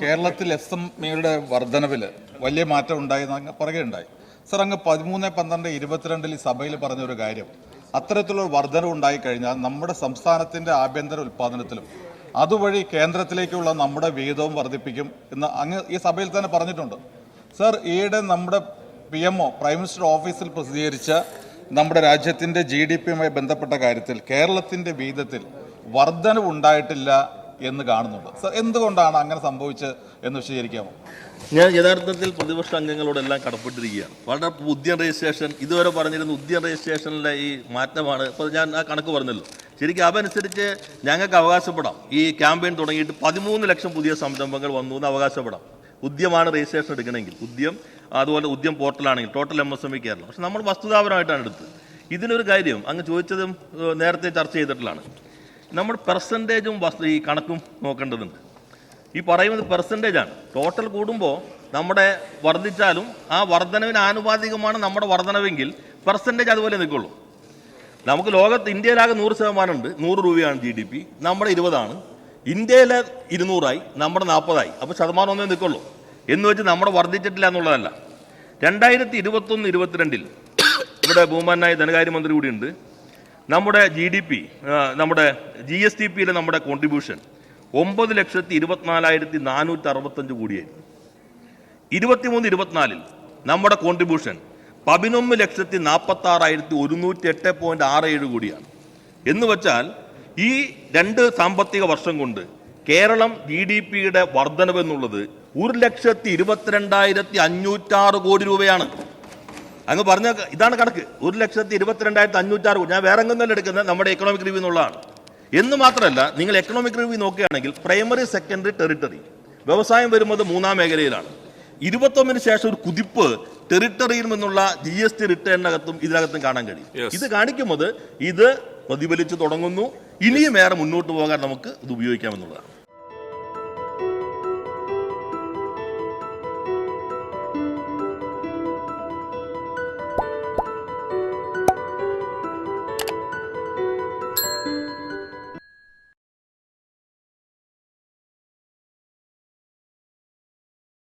കേരളത്തിൽ S M ഇയുടെ വർധനവിൽ വലിയ മാറ്റം ഉണ്ടായെന്ന് അങ്ങ് പറയുകയുണ്ടായി സർ അങ്ങ് പതിമൂന്ന് പന്ത്രണ്ട് ഇരുപത്തിരണ്ടിൽ ഈ സഭയിൽ പറഞ്ഞൊരു കാര്യം. അത്തരത്തിലുള്ള വർധനവ് ഉണ്ടായിക്കഴിഞ്ഞാൽ നമ്മുടെ സംസ്ഥാനത്തിന്റെ ആഭ്യന്തര ഉൽപ്പാദനത്തിലും അതുവഴി കേന്ദ്രത്തിലേക്കുള്ള നമ്മുടെ വിഹിതവും വർദ്ധിപ്പിക്കും എന്ന് അങ്ങ് ഈ സഭയിൽ തന്നെ പറഞ്ഞിട്ടുണ്ട്. സർ ഈയിടെ നമ്മുടെ പി എം പ്രൈം മിനിസ്റ്റർ ഓഫീസിൽ പ്രസിദ്ധീകരിച്ച നമ്മുടെ രാജ്യത്തിന്റെ ജി ഡി പിയുമായി ബന്ധപ്പെട്ട കാര്യത്തിൽ കേരളത്തിന്റെ വിഹിതത്തിൽ വർധനവ് ഉണ്ടായിട്ടില്ല എന്ന് കാണുന്നുണ്ട്. സർ എന്തുകൊണ്ടാണ് അങ്ങനെ സംഭവിച്ചത് എന്ന് വിശദീകരിക്കാമോ? ഞാൻ യഥാർത്ഥത്തിൽ പ്രതിപക്ഷ അംഗങ്ങളോടെല്ലാം കടപ്പെട്ടിരിക്കുകയാണ്. വളരെ ഉദ്യൻ രജിസ്ട്രേഷൻ ഇതുവരെ പറഞ്ഞിരുന്ന ഉദ്യൻ രജിസ്ട്രേഷനിലെ ഈ മാറ്റമാണ്. ഇപ്പോൾ ഞാൻ ആ കണക്ക് പറഞ്ഞല്ലോ. ശരിക്കും അതനുസരിച്ച് ഞങ്ങൾക്ക് അവകാശപ്പെടാം. ഈ ക്യാമ്പയിൻ തുടങ്ങിയിട്ട് പതിമൂന്ന് ലക്ഷം പുതിയ സംരംഭങ്ങൾ വന്നു എന്ന് അവകാശപ്പെടാം. ഉദ്യമാണ് രജിസ്ട്രേഷൻ എടുക്കണമെങ്കിൽ. ഉദ്യം അതുപോലെ Udyam പോർട്ടലാണെങ്കിൽ total M S M E Keralam. പക്ഷെ നമ്മൾ വസ്തുതാപരമായിട്ടാണ് എടുത്തത്. ഇതിനൊരു കാര്യം അങ്ങ് ചോദിച്ചതും നേരത്തെ ചർച്ച ചെയ്തിട്ടുള്ളതാണ്. നമ്മൾ പെർസെന്റേജും വസ്തു ഈ കണക്കും നോക്കേണ്ടതുണ്ട്. ഈ പറയുന്നത് പെർസെന്റേജ് ആണ്. ടോട്ടൽ കൂടുമ്പോൾ നമ്മുടെ വർദ്ധിച്ചാലും ആ വർധനവിന് ആനുപാതികമാണ് നമ്മുടെ വർധനവെങ്കിൽ പെർസെന്റേജ് അതുപോലെ നിൽക്കുള്ളൂ. നമുക്ക് ലോകത്ത് ഇന്ത്യയിലാകെ നൂറ് ശതമാനം ഉണ്ട് നൂറ് രൂപയാണ് ജി ഡി പി നമ്മുടെ ഇരുപതാണ്. ഇന്ത്യയിലെ ഇരുന്നൂറായി നമ്മുടെ നാൽപ്പതായി അപ്പോൾ ശതമാനം ഒന്നേ നിൽക്കുള്ളൂ. എന്ന് വെച്ച് നമ്മുടെ വർദ്ധിച്ചിട്ടില്ല എന്നുള്ളതല്ല. രണ്ടായിരത്തി ഇരുപത്തൊന്ന് ഇരുപത്തിരണ്ടിൽ ഇവിടെ ബഹുമാനായ ധനകാര്യമന്ത്രി കൂടിയുണ്ട്. നമ്മുടെ ജി ഡി പി നമ്മുടെ ജി എസ് ടി പിയിലെ നമ്മുടെ കോൺട്രിബ്യൂഷൻ ഒമ്പത് ലക്ഷത്തി ഇരുപത്തിനാലായിരത്തി നാനൂറ്റി അറുപത്തഞ്ച് കോടിയായിരുന്നു. ഇരുപത്തിമൂന്ന് ഇരുപത്തിനാലിൽ നമ്മുടെ കോൺട്രിബ്യൂഷൻ പതിനൊന്ന് ലക്ഷത്തി നാൽപ്പത്തി ആറായിരത്തി ഒരുന്നൂറ്റി എട്ട് പോയിന്റ് ആറ് ഏഴ് കോടിയാണ്. എന്ന് വെച്ചാൽ ഈ രണ്ട് സാമ്പത്തിക വർഷം കൊണ്ട് കേരളം ജി ഡി പിയുടെ വർധനവ് എന്നുള്ളത് ഒരു ലക്ഷത്തി ഇരുപത്തിരണ്ടായിരത്തി അഞ്ഞൂറ്റാറ് കോടി രൂപയാണ്. അങ്ങ് പറഞ്ഞ ഇതാണ് കണക്ക്. ഒരു ലക്ഷത്തി ഇരുപത്തിരണ്ടായിരത്തി അഞ്ഞൂറ്റാറ് കോടി. ഞാൻ വേറെ എങ്ങനെ എടുക്കുന്നത് നമ്മുടെ എക്കണോമിക് റിവ്യൂ എന്നുള്ളതാണ്. എന്ന് മാത്രമല്ല നിങ്ങൾ എക്കണോമിക് റിവ്യൂ നോക്കുകയാണെങ്കിൽ പ്രൈമറി സെക്കൻഡറി ടെറിട്ടറി വ്യവസായം വരുന്നത് മൂന്നാം മേഖലയിലാണ്. ഇരുപത്തൊന്നിന് ശേഷം ഒരു കുതിപ്പ് ടെറിട്ടറിയിൽ നിന്നുള്ള ജി എസ് ടി റിട്ടേണിനകത്തും ഇതിനകത്തും കാണാൻ കഴിയും. ഇത് കാണിക്കുമ്പോൾ ഇത് പ്രതിഫലിച്ചു തുടങ്ങുന്നു. ഇനിയും ഏറെ മുന്നോട്ട് പോകാൻ നമുക്ക് ഇത് ഉപയോഗിക്കാമെന്നുള്ളതാണ്.